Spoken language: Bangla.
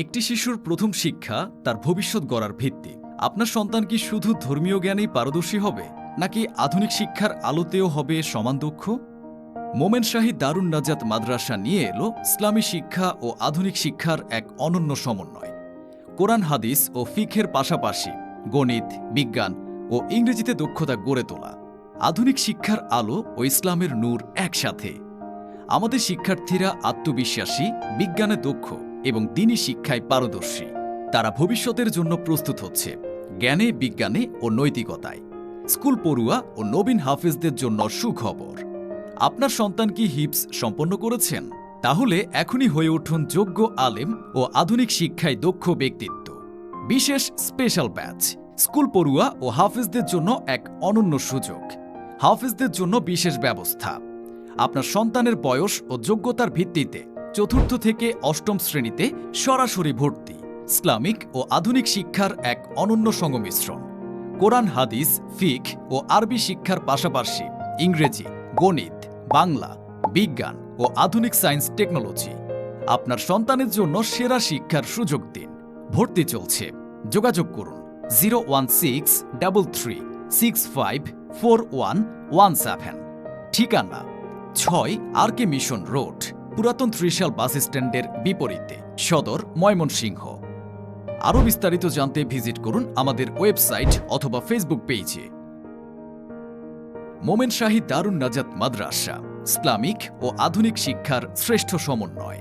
একটি শিশুর প্রথম শিক্ষা তার ভবিষ্যৎ গড়ার ভিত্তি। আপনার সন্তান কি শুধু ধর্মীয় জ্ঞানেই পারদর্শী হবে, নাকি আধুনিক শিক্ষার আলোতেও হবে সমান দক্ষ মোমেন শাহী দারুণ নাজাত মাদ্রাসা নিয়ে এলো ইসলামী শিক্ষা ও আধুনিক শিক্ষার এক অনন্য সমন্বয়। কোরআন, হাদিস ও ফিখের পাশাপাশি গণিত, বিজ্ঞান ও ইংরেজিতে দক্ষতা গড়ে তোলা। আধুনিক শিক্ষার আলো ও ইসলামের নূর একসাথে। আমাদের শিক্ষার্থীরা আত্মবিশ্বাসী, বিজ্ঞানে দক্ষ। এবং দিনী শিক্ষায় পারদর্শী। তারা ভবিষ্যতের জন্য প্রস্তুত হচ্ছে, জ্ঞানে, বিজ্ঞানে ও নৈতিকতায়। স্কুল পড়ুয়া ও নবীন হাফেজদের জন্য সুখবর। আপনার সন্তান কি হিপস সম্পন্ন করেছেন? তাহলে এখনই হয়ে উঠুন যোগ্য আলেম ও আধুনিক শিক্ষায় দক্ষ ব্যক্তিত্ব। বিশেষ স্পেশাল ব্যাচ, স্কুল পড়ুয়া ও হাফেজদের জন্য এক অনন্য সুযোগ। হাফেজদের জন্য বিশেষ ব্যবস্থা। আপনার সন্তানের বয়স ও যোগ্যতার ভিত্তিতে চতুর্থ থেকে অষ্টম শ্রেণীতে সরাসরি ভর্তি, ইসলামিক ও আধুনিক শিক্ষার এক অনন্য সংমিশ্রণ। কোরআন, হাদিস, ফিক ও আরবি শিক্ষার পাশাপাশি ইংরেজি, গণিত, বাংলা, বিজ্ঞান ও আধুনিক সায়েন্স টেকনোলজি। আপনার সন্তানের জন্য সেরা শিক্ষার সুযোগ দিন। ভর্তি চলছে। যোগাযোগ করুন zero one six double three six five four one one seven. ঠিকানা ছয় আর কে মিশন রোড পুরাতন ত্রিশাল বাস স্ট্যান্ডের বিপরীতে, সদর ময়মনসিংহ। আরও বিস্তারিত জানতে ভিজিট করুন আমাদের ওয়েবসাইট অথবা ফেসবুক পেজে। মোমেন শাহী দারুণ নাজাত মাদ্রাসা, ইসলামিক ও আধুনিক শিক্ষার শ্রেষ্ঠ সমন্বয়।